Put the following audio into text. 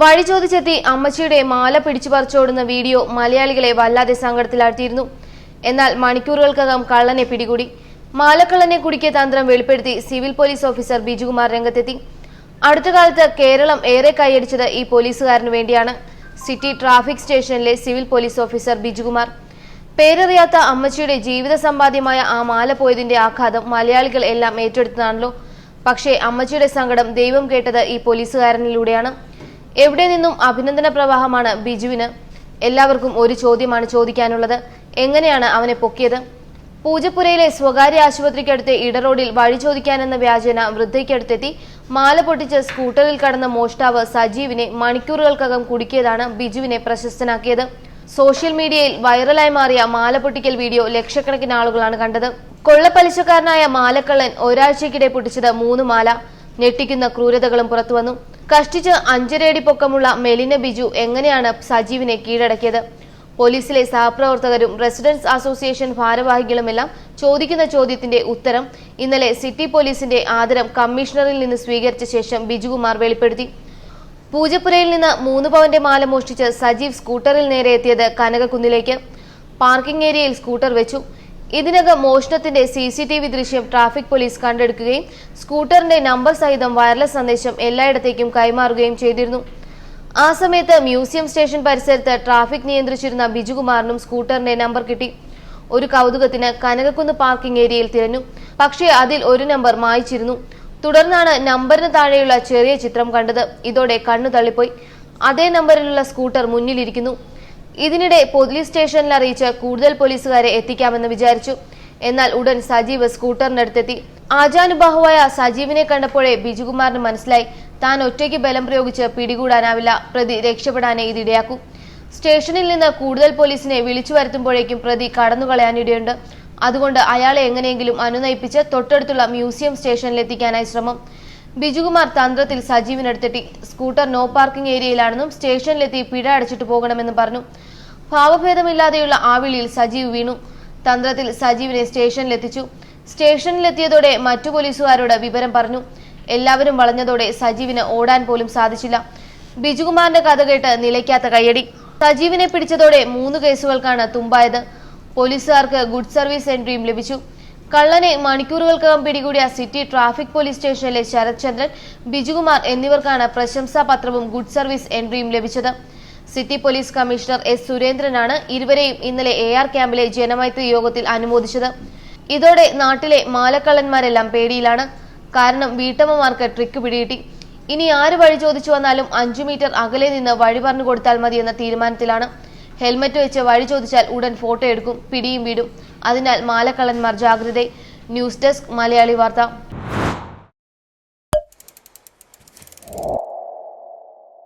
വഴി ചോദിച്ചെത്തി അമ്മച്ചിയുടെ മാല പിടിച്ചു പറിച്ചോടുന്ന വീഡിയോ മലയാളികളെ വല്ലാതെ സങ്കടത്തിലാഴ്ത്തിയിരുന്നു. എന്നാൽ മണിക്കൂറുകൾക്കകം കള്ളനെ പിടികൂടി. മാലക്കള്ളനെ കുടുക്കിയ തന്ത്രം വെളിപ്പെടുത്തി സിവിൽ പോലീസ് ഓഫീസർ ബിജുകുമാർ രംഗത്തെത്തി. അടുത്ത കാലത്ത് കേരളം ഏറെ കൈയടിച്ചത് ഈ പോലീസുകാരന് വേണ്ടിയാണ്. സിറ്റി ട്രാഫിക് സ്റ്റേഷനിലെ സിവിൽ പോലീസ് ഓഫീസർ ബിജുകുമാർ. പേരറിയാത്ത അമ്മച്ചിയുടെ ജീവിത സമ്പാദ്യമായ ആ മാല പോയതിന്റെ ആഘാതം മലയാളികൾ എല്ലാം ഏറ്റെടുത്തതാണല്ലോ. പക്ഷേ അമ്മച്ചിയുടെ സങ്കടം ദൈവം കേട്ടത് ഈ പോലീസുകാരനിലൂടെയാണ്. എവിടെ നിന്നും അഭിനന്ദന പ്രവാഹമാണ് ബിജുവിന്? എല്ലാവർക്കും ഒരു ചോദ്യമാണ് ചോദിക്കാനുള്ളത്. എങ്ങനെയാണ് അവനെ പൊക്കിയത്? പൂജപ്പുരയിലെ സ്വകാര്യ ആശുപത്രിക്കടുത്ത് ഇടറോഡിൽ വഴി ചോദിക്കാനെന്ന വ്യാജേന വൃദ്ധയ്ക്കടുത്തെത്തി. മാല പൊട്ടിച്ച് സ്കൂട്ടറിൽ കടന്ന മോഷ്ടാവ് സജീവിനെ മണിക്കൂറുകൾക്കകം കുടുക്കിയതാണ് ബിജുവിനെ പ്രശസ്തനാക്കിയത്. സോഷ്യൽ മീഡിയയിൽ വൈറലായി മാറിയ മാല പൊട്ടിക്കൽ വീഡിയോ ലക്ഷക്കണക്കിന് ആളുകളാണ് കണ്ടത്. കൊള്ളപ്പലിശക്കാരനായ മാലക്കള്ളൻ ഒരാഴ്ചക്കിടെ പൊട്ടിച്ചത് മൂന്ന് മാല. ഞെട്ടിക്കുന്ന ക്രൂരതകളും പുറത്തുവന്നു കഷ്ടിച്ച് അഞ്ചരയടി പൊക്കമുള്ള മെലിന ബിജു എങ്ങനെയാണ് സജീവിനെ കീഴടക്കിയത്? പോലീസിലെ സഹപ്രവർത്തകരും റെസിഡൻസ് അസോസിയേഷൻ ഭാരവാഹികളുമെല്ലാം ചോദിക്കുന്ന ചോദ്യത്തിന്റെ ഉത്തരം ഇന്നലെ സിറ്റി പോലീസിന്റെ ആദരം കമ്മീഷണറിൽ നിന്ന് സ്വീകരിച്ച ശേഷം ബിജുകുമാർ വെളിപ്പെടുത്തി. പൂജപ്പുരയിൽ നിന്ന് മൂന്ന് പവന്റെ മാല മോഷ്ടിച്ച് സജീവ് സ്കൂട്ടറിൽ നേരെ എത്തിയത് കനകക്കുന്നിലേക്ക്. പാർക്കിംഗ് ഏരിയയിൽ സ്കൂട്ടർ വെച്ചു. ഇതിനകം മോഷണത്തിന്റെ സി സി ടി വി ദൃശ്യം ട്രാഫിക് പോലീസ് കണ്ടെടുക്കുകയും സ്കൂട്ടറിന്റെ നമ്പർ സഹിതം വയർലെസ് സന്ദേശം എല്ലായിടത്തേക്കും കൈമാറുകയും ചെയ്തിരുന്നു. ആ സമയത്ത് മ്യൂസിയം സ്റ്റേഷൻ പരിസരത്ത് ട്രാഫിക് നിയന്ത്രിച്ചിരുന്ന ബിജുകുമാറിനും സ്കൂട്ടറിന്റെ നമ്പർ കിട്ടി. ഒരു കൗതുകത്തിന് കനകക്കുന്ന് പാർക്കിംഗ് ഏരിയയിൽ തിരഞ്ഞു. പക്ഷേ അതിൽ ഒരു നമ്പർ മായിച്ചിരുന്നു. തുടർന്നാണ് നമ്പറിന് താഴെയുള്ള ചെറിയ ചിത്രം കണ്ടത്. ഇതോടെ കണ്ണു തള്ളിപ്പോയി. അതേ നമ്പറിലുള്ള സ്കൂട്ടർ മുന്നിലിരിക്കുന്നു. ഇതിനിടെ പോലീസ് സ്റ്റേഷനിൽ അറിയിച്ച് കൂടുതൽ പോലീസുകാരെ എത്തിക്കാമെന്ന് വിചാരിച്ചു. എന്നാൽ ഉടൻ സജീവ് സ്കൂട്ടറിനടുത്തെത്തി. ആചാനുബാഹുവായ സജീവിനെ കണ്ടപ്പോഴേ ബിജുകുമാറിന് മനസ്സിലായി. താൻ ഒറ്റയ്ക്ക് ബലം പ്രയോഗിച്ച് പിടികൂടാനാവില്ല. പ്രതി രക്ഷപ്പെടാനേ ഇതിടയാക്കൂ സ്റ്റേഷനിൽ നിന്ന് കൂടുതൽ പോലീസിനെ വിളിച്ചു വരുത്തുമ്പോഴേക്കും പ്രതി കടന്നുകളയാനിടയുണ്ട് അതുകൊണ്ട് അയാളെ എങ്ങനെയെങ്കിലും അനുനയിപ്പിച്ച് തൊട്ടടുത്തുള്ള മ്യൂസിയം സ്റ്റേഷനിൽ എത്തിക്കാനായി ശ്രമം. ബിജുകുമാർ തന്ത്രത്തിൽ സജീവിനടുത്തെത്തി സ്കൂട്ടർ നോ പാർക്കിംഗ് ഏരിയയിലാണെന്നും സ്റ്റേഷനിലെത്തി പിഴ അടച്ചിട്ട് പോകണമെന്നും പറഞ്ഞു. ഭാവഭേദമില്ലാതെയുള്ള ആവിളിയിൽ വിളിയിൽ സജീവ് വീണു. തന്ത്രത്തിൽ സജീവിനെ സ്റ്റേഷനിലെത്തിച്ചു. സ്റ്റേഷനിലെത്തിയതോടെ മറ്റു പോലീസുകാരോട് വിവരം പറഞ്ഞു. എല്ലാവരും വളഞ്ഞതോടെ സജീവിന് ഓടാൻ പോലും സാധിച്ചില്ല. ബിജുകുമാറിന്റെ കഥ കേട്ട് നിലയ്ക്കാത്ത കയ്യടി. സജീവിനെ പിടിച്ചതോടെ മൂന്ന് കേസുകൾക്കാണ് തുമ്പായത്. പോലീസുകാർക്ക് ഗുഡ് സർവീസ് എൻട്രിയും ലഭിച്ചു. കള്ളനെ മണിക്കൂറുകൾക്കകം പിടികൂടിയ സിറ്റി ട്രാഫിക് പോലീസ് സ്റ്റേഷനിലെ ശരത് ചന്ദ്രൻ ബിജുകുമാർ എന്നിവർക്കാണ് പ്രശംസാ പത്രവും ഗുഡ് സർവീസ് എൻട്രിയും ലഭിച്ചത്. സിറ്റി പോലീസ് കമ്മീഷണർ എസ് സുരേന്ദ്രനാണ് ഇരുവരെയും ഇന്നലെ എ ആർ ക്യാമ്പിലെ ജനമൈത്രി യോഗത്തിൽ അനുമോദിച്ചത്. ഇതോടെ നാട്ടിലെ മാലക്കള്ളന്മാരെല്ലാം പേടിയിലാണ്. കാരണം വീട്ടമ്മമാർക്ക് ട്രിക്ക് പിടികിട്ടി. ഇനി ആര് വഴി ചോദിച്ചു വന്നാലും അഞ്ചു മീറ്റർ അകലെ നിന്ന് വഴി പറഞ്ഞു കൊടുത്താൽ മതി എന്ന തീരുമാനത്തിലാണ്. ഹെൽമറ്റ് വെച്ച് വഴി ചോദിച്ചാൽ ഉടൻ ഫോട്ടോ എടുക്കും പിടിയും വീടും. അതിനാൽ മാലക്കള്ളന്മാർ ജാഗ്രത. ന്യൂസ് ഡെസ്ക് മലയാളി വാർത്ത.